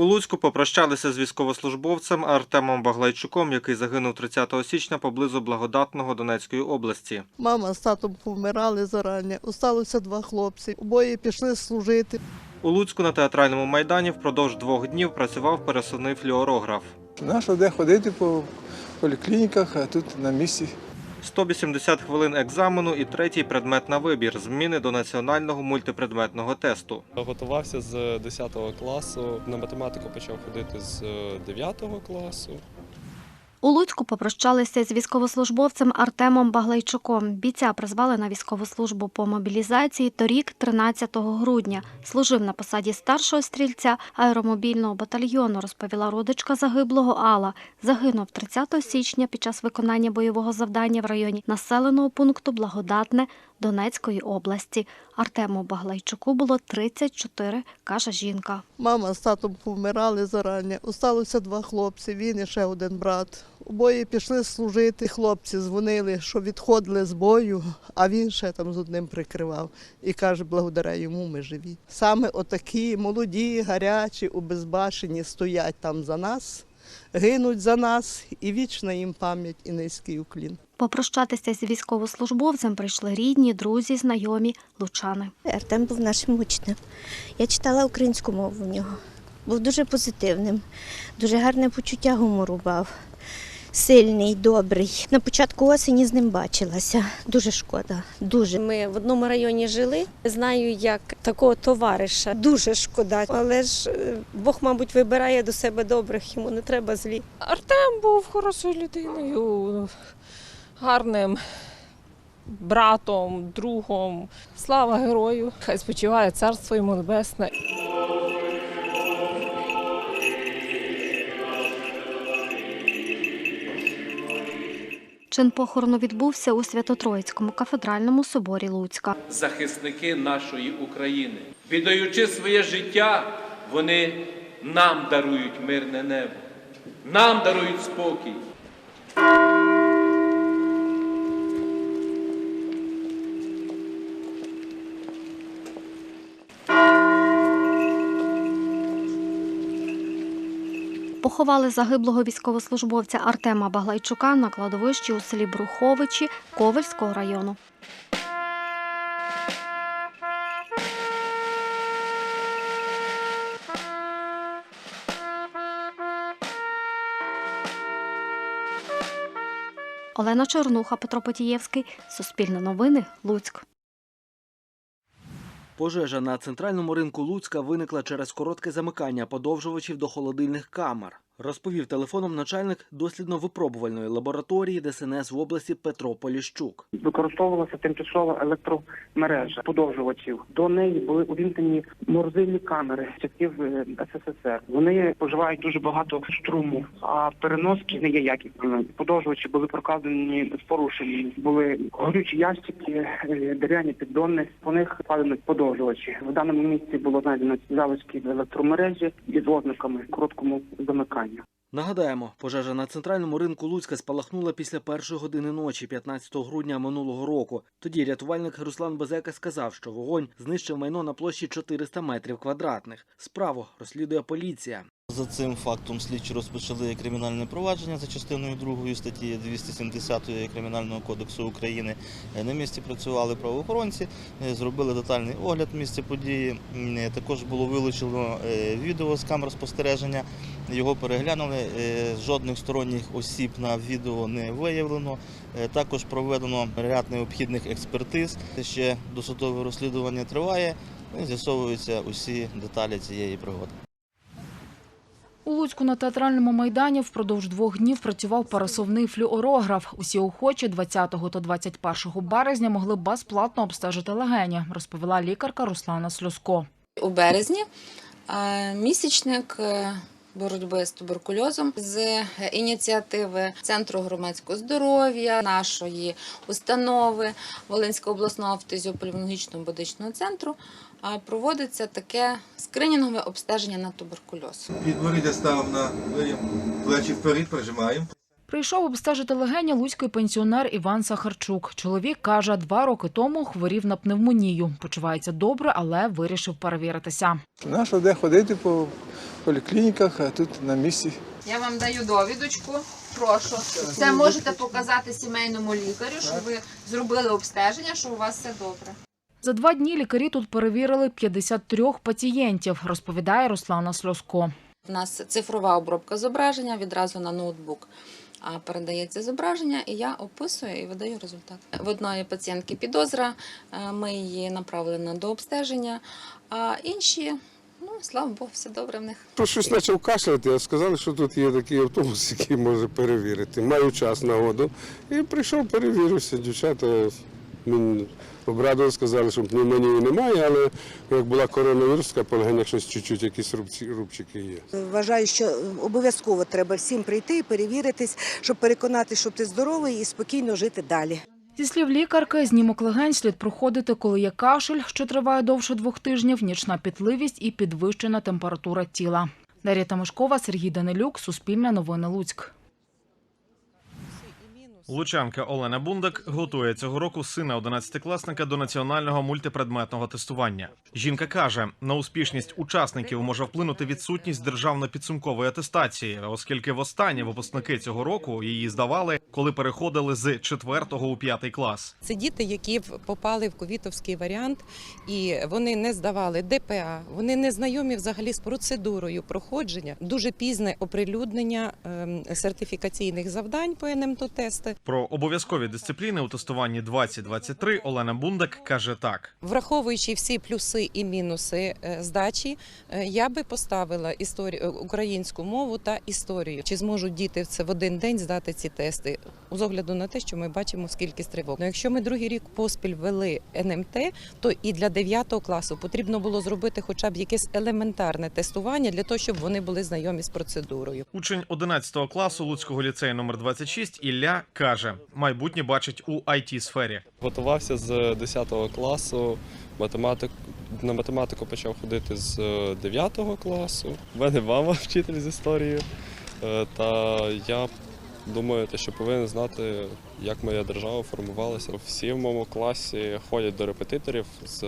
У Луцьку попрощалися з військовослужбовцем Артемом Баглайчуком, який загинув 30 січня поблизу Благодатного Донецької області. Мама з татом помирали зарані. Осталося два хлопці. Обоє пішли служити. У Луцьку на театральному майдані впродовж двох днів працював пересувний флюорограф. Нащо де ходити по поліклініках, а тут на місці. 180 хвилин екзамену і третій предмет на вибір зміни до національного мультипредметного тесту. Готувався з 10 класу. На математику почав ходити з 9 класу. У Луцьку попрощалися з військовослужбовцем Артемом Баглайчуком. Бійця призвали на військову службу по мобілізації торік, 13 грудня. Служив на посаді старшого стрільця аеромобільного батальйону, розповіла родичка загиблого Алла. Загинув 30 січня під час виконання бойового завдання в районі населеного пункту Благодатне Донецької області. Артему Баглайчуку було 34, каже жінка. Мама з татом помирали зарані. Осталося два хлопці. Він і ще один брат. Обоє пішли служити. Хлопці дзвонили, що відходили з бою, а він ще там з одним прикривав. І каже, благодаря йому ми живі. Саме отакі молоді, гарячі, обезбашені стоять там за нас, гинуть за нас, і вічна їм пам'ять і низький уклін. Попрощатися з військовослужбовцем прийшли рідні, друзі, знайомі, лучани. Артем був нашим учнем. Я читала українську мову в нього. Був дуже позитивним, дуже гарне почуття гумору мав. Сильний, добрий. На початку осені з ним бачилася. Дуже шкода. Дуже. Ми в одному районі жили. Знаю, як такого товариша. Дуже шкода. Але ж е, Бог, мабуть, вибирає до себе добрих, йому не треба злі. Артем був хорошою людиною, гарним братом, другом. Слава герою! Хай спочиває царство йому небесне. Чин похорону відбувся у Свято-Троїцькому кафедральному соборі Луцька. захисники нашої України. Віддаючи своє життя, вони нам дарують мирне небо, нам дарують спокій. Поховали загиблого військовослужбовця Артема Баглайчука на кладовищі у селі Бруховичі Ковельського району. Олена Чернуха, Петро Потієвський. Суспільне новини. Луцьк. Пожежа на центральному ринку Луцька виникла через коротке замикання подовжувачів до холодильних камер. Розповів телефоном начальник дослідно-випробувальної лабораторії ДСНС в області Петро Поліщук. використовувалася тимчасова електромережа подовжувачів. До неї були увімкнені морозильні камери часів е, СССР. Вони споживають дуже багато струму, а переноски не є якісними. Подовжувачі були прокладені з порушеннями. Були горючі ящики, е, дерев'яні піддони. По них вкладені подовжувачі. В даному місці було знайдено залишки електромережі із ознаками короткому замиканню. Нагадаємо, пожежа на центральному ринку Луцька спалахнула після першої години ночі, 15 грудня минулого року. Тоді рятувальник Руслан Безека сказав, що вогонь знищив майно на площі 400 метрів квадратних. Справу розслідує поліція. За цим фактом слідчі розпочали кримінальне провадження за частиною 2 статті 270 Кримінального кодексу України. Е, На місці працювали правоохоронці, е, зробили детальний огляд місця події. Е, Також було вилучено відео з камер спостереження. Його переглянули. Жодних сторонніх осіб на відео не виявлено. Також проведено ряд необхідних експертиз. Ще досудове розслідування триває. З'ясовуються усі деталі цієї пригоди. У Луцьку на театральному майдані впродовж двох днів працював пересувний флюорограф. Усі охочі 20 та 21 березня могли безплатно обстежити легені, розповіла лікарка Руслана Слюско. У березні е, місячник е, боротьби з туберкульозом з ініціативи Центру громадського здоров'я, нашої установи Волинського обласного фтизіопульмонологічного медичного центру е, проводиться таке скринінгове обстеження на туберкульоз. Підборіддя став на плечі вперед, прижимаємо. Прийшов обстежити легені луцький пенсіонер Іван Сахарчук. Чоловік каже, два роки тому хворів на пневмонію. Почувається добре, але вирішив перевіритися. Нащо де ходити по поліклініках, а тут на місці. Я вам даю довідочку. Прошу. Це можете показати сімейному лікарю, що ви зробили обстеження, що у вас все добре. За два дні лікарі тут перевірили 53 пацієнтів, розповідає Руслана Сльоско. У нас цифрова обробка зображення відразу на ноутбук. А передається зображення, і я описую і видаю результат. В одної пацієнтки підозра, е, ми її направили на дообстеження, а інші, ну слава Богу, все добре в них. Про щось почав кашляти, а сказали, що тут є такий автобус, який може перевірити. Маю час нагоду. І прийшов, перевірився. Дівчата обрадували, сказали, що пневмонії немає, але як була коронавіруска, по легенях щось чуть-чуть, якісь рубці- рубчики є. Вважаю, що обов'язково треба всім прийти і перевіритись, щоб переконатися, що ти здоровий і спокійно жити далі. Зі слів лікарки, знімок легень слід проходити, коли є кашель, що триває довше двох тижнів, нічна пітливість і підвищена температура тіла. Дар'я Тамашкова, Сергій Данилюк, Суспільне новини Луцьк. Лучанка Олена Бундак готує цього року сина 11-класника до національного мультипредметного тестування. Жінка каже, на успішність учасників може вплинути відсутність державно-підсумкової атестації, оскільки востаннє випускники цього року її здавали, коли переходили з 4 у 5 клас. Це діти, які попали в ковітовський варіант, і вони не здавали ДПА, вони не знайомі взагалі з процедурою проходження. Дуже пізне оприлюднення ем, сертифікаційних завдань по НМТ-тести. Про обов'язкові дисципліни у тестуванні 2023 Олена Бундак каже так. Враховуючи всі плюси і мінуси е, здачі, е, я би поставила історію е, українську мову та історію. Чи зможуть діти це в один день здати ці тести? З огляду на те, що ми бачимо скільки тривог. Ну, якщо ми другий рік поспіль ввели НМТ, то і для 9 класу потрібно було зробити хоча б якесь елементарне тестування для того, щоб вони були знайомі з процедурою. Учень 11 класу Луцького ліцею номер 26 Ілля каже, майбутнє бачить у it сфері. Готувався з 10 класу, математик, на математику почав ходити з 9 класу. У мене мама вчитель з історії. Е, Та я думаю, те, що повинен знати, як моя держава формувалася. Всі в моєму класі ходять до репетиторів з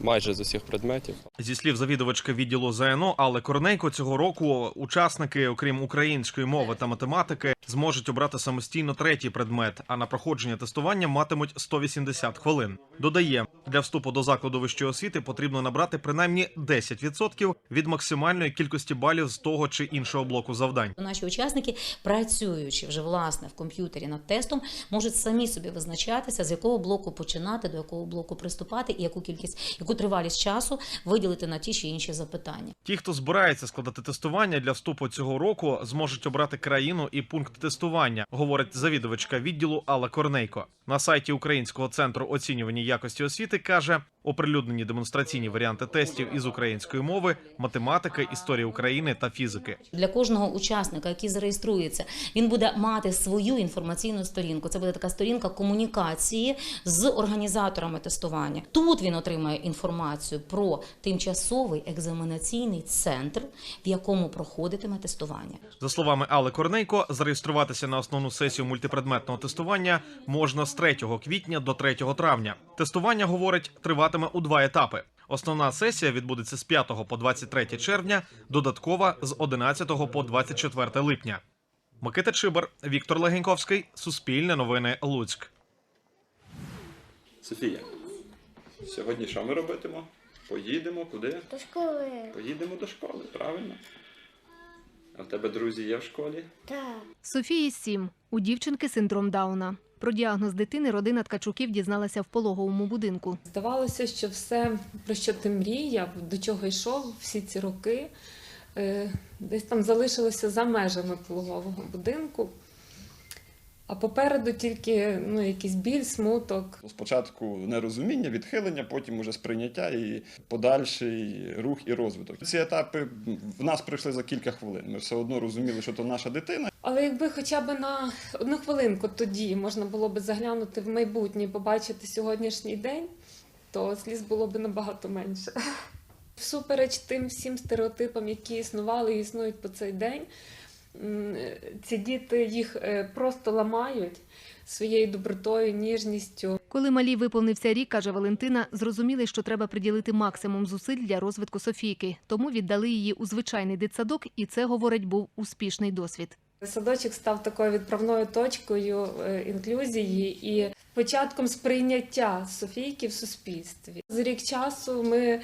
майже з усіх предметів. Зі слів завідувачки відділу ЗНО Алли Корнейко, цього року учасники, окрім української мови та математики, зможуть обрати самостійно третій предмет, а на проходження тестування матимуть 180 хвилин. Додає, для вступу до закладу вищої освіти потрібно набрати принаймні 10% від максимальної кількості балів з того чи іншого блоку завдань. Наші учасники, працюючи вже власне в комп'ютері над тестом, можуть самі собі визначатися, з якого блоку починати, до якого блоку приступати, і яку кількість, яку тривалість часу виділити на ті чи інші запитання. Ті, хто збирається складати тестування для вступу цього року, зможуть обрати країну і пункт тестування, говорить завідувачка відділу Алла Корнейко. На сайті Українського центру оцінювання якості освіти каже, оприлюднені демонстраційні варіанти тестів із української мови, математики, історії України та фізики. Для кожного учасника, який зареєструється, він буде мати свою інформаційну сторінку. Це буде така сторінка комунікації з організаторами тестування. Тут він отримає інформацію про тимчасовий екзаменаційний центр, в якому проходитиме тестування. За словами Алли Корнейко, зареєструватися на основну сесію мультипредметного тестування можна з 3 квітня до 3 травня. Тестування, говорить, триватиме у два етапи. Основна сесія відбудеться з 5 по 23 червня, додаткова з 11 по 24 липня. Микита Чибар, Віктор Легеньковський, Суспільне новини Луцьк. Софія, сьогодні що ми робитимо? Поїдемо куди? До школи. Поїдемо до школи, правильно? А в тебе друзі є в школі? Так. Софії сім. У дівчинки синдром Дауна. Про діагноз дитини родина Ткачуків дізналася в пологовому будинку. Здавалося, що все, про що ти мріяв, до чого йшов всі ці роки, е, десь там залишилося за межами пологового будинку. А попереду тільки ну, якийсь біль, смуток. Спочатку нерозуміння, відхилення, потім уже сприйняття і подальший рух і розвиток. Ці етапи в нас прийшли за кілька хвилин. Ми все одно розуміли, що то наша дитина. Але якби хоча б на одну хвилинку тоді можна було б заглянути в майбутнє і побачити сьогоднішній день, то сліз було б набагато менше. Всупереч тим всім стереотипам, які існували і існують по цей день, Ці діти їх е, просто ламають своєю добротою, ніжністю. Коли малі виповнився рік, каже Валентина, зрозуміли, що треба приділити максимум зусиль для розвитку Софійки. Тому віддали її у звичайний дитсадок, і це, говорить, був успішний досвід. Садочок став такою відправною точкою е, інклюзії і початком сприйняття Софійки в суспільстві. З рік часу ми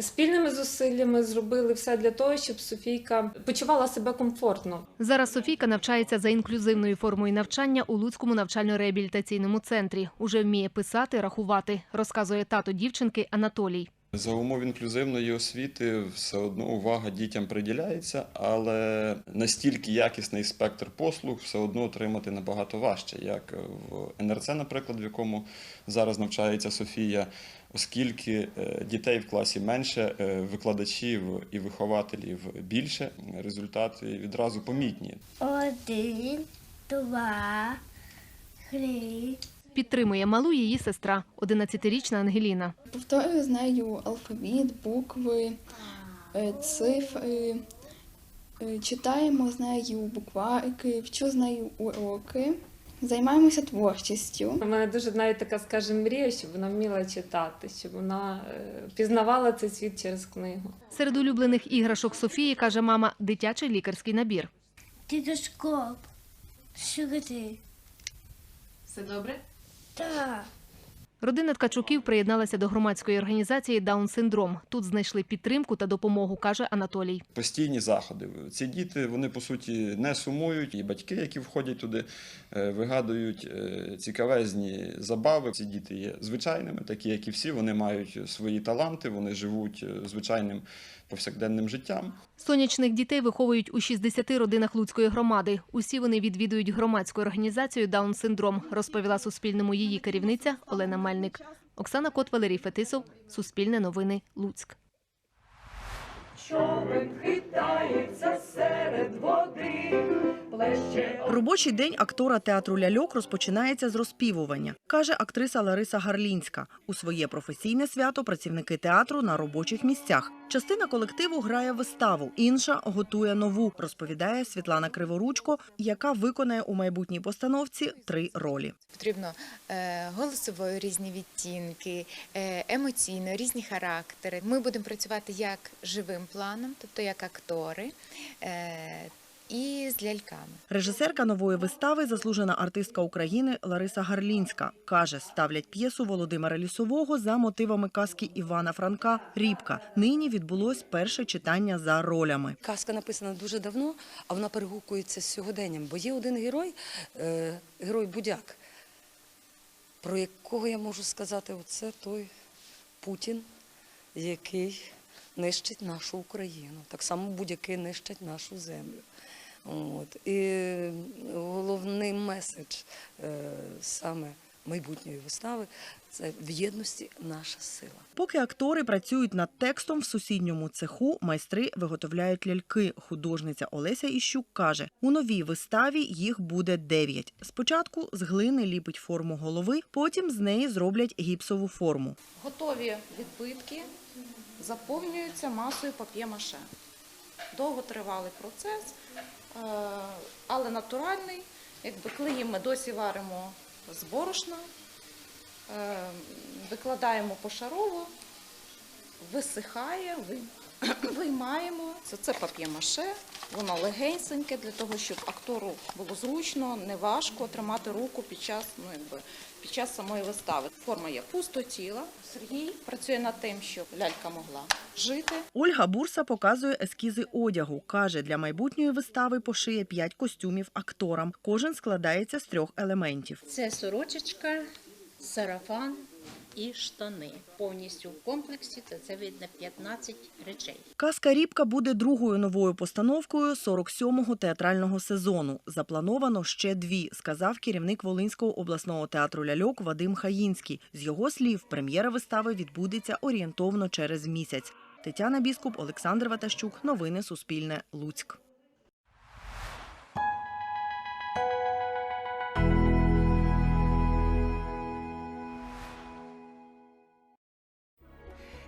спільними зусиллями зробили все для того, щоб Софійка почувала себе комфортно. Зараз Софійка навчається за інклюзивною формою навчання у Луцькому навчально-реабілітаційному центрі. Уже вміє писати, рахувати, розказує тато дівчинки Анатолій. За умов інклюзивної освіти все одно увага дітям приділяється, але настільки якісний спектр послуг все одно отримати набагато важче, як в НРЦ, наприклад, в якому зараз навчається Софія, оскільки е, дітей в класі менше, е, викладачів і вихователів більше, результати відразу помітні. Один, два, три. Підтримує малу її сестра, 11-річна Ангеліна. Повторюю з нею алфавіт, букви, е, цифри. Е, Читаємо з нею букварики, вчу з нею уроки. Займаємося творчістю. У мене дуже навіть така, скажімо, мрія, щоб вона вміла читати, щоб вона е, пізнавала цей світ через книгу. Серед улюблених іграшок Софії, каже мама, дитячий лікарський набір. Стетоскоп. Сюди. Все добре? Родина Ткачуків приєдналася до громадської організації Даун-синдром. Тут знайшли підтримку та допомогу, каже Анатолій. постійні заходи. Ці діти вони по суті не сумують, і батьки, які входять туди, е, вигадують е, цікавезні забави. Ці діти є звичайними, такі як і всі. Вони мають свої таланти, вони живуть е, звичайним повсякденним життям. Сонячних дітей виховують у 60 родинах Луцької громади. Усі вони відвідують громадську організацію Даун-синдром, розповіла Суспільному її керівниця Олена Мельник. Оксана Кот, Валерій Фетисов, Суспільне новини, Луцьк. Човен хитається серед води, Робочий день актора театру ляльок розпочинається з розпівування, каже актриса Лариса Гарлінська. У своє професійне свято працівники театру на робочих місцях. Частина колективу грає виставу, інша готує нову, розповідає Світлана Криворучко, яка виконає у майбутній постановці три ролі. Потрібно е, голосовою різні відтінки, е, емоційно різні характери. Ми будемо працювати як живим планом, тобто як актори, е, і з ляльками. Режисерка нової вистави, заслужена артистка України Лариса Гарлінська, каже, ставлять п'єсу Володимира Лісового за мотивами казки Івана Франка Рібка. Нині відбулось перше читання за ролями. Казка написана дуже давно, а вона перегукується з сьогоденням. Бо є один герой, е, герой Будяк, про якого я можу сказати, оце той Путін, який нищить нашу Україну. Так само будь-який нищить нашу землю. От. І головний меседж е, саме майбутньої вистави це в єдності наша сила. Поки актори працюють над текстом в сусідньому цеху, майстри виготовляють ляльки. Художниця Олеся Іщук каже, у новій виставі їх буде дев'ять. Спочатку з глини ліпить форму голови, потім з неї зроблять гіпсову форму. Готові відбитки заповнюються масою пап'є-маше. Довготривалий процес, е, але натуральний. Якби клеї ми досі варимо з борошна, е, викладаємо пошарово, висихає, ви- виймаємо. Це, це пап'є-маше, воно легеньке для того, щоб актору було зручно, не важко тримати руку під час, ну, якби, під час самої вистави. Форма є пустотіла. Сергій працює над тим, щоб лялька могла жити. Ольга Бурса показує ескізи одягу. Каже, для майбутньої вистави пошиє п'ять костюмів акторам. Кожен складається з трьох елементів. Це сорочечка, сарафан і штани. Повністю в комплексі це, це видно 15 речей. Казка Рібка буде другою новою постановкою 47-го театрального сезону. Заплановано ще дві, сказав керівник Волинського обласного театру ляльок Вадим Хаїнський. З його слів, прем'єра вистави відбудеться орієнтовно через місяць. Тетяна Біскуп, Олександр Ватащук. Новини Суспільне. Луцьк.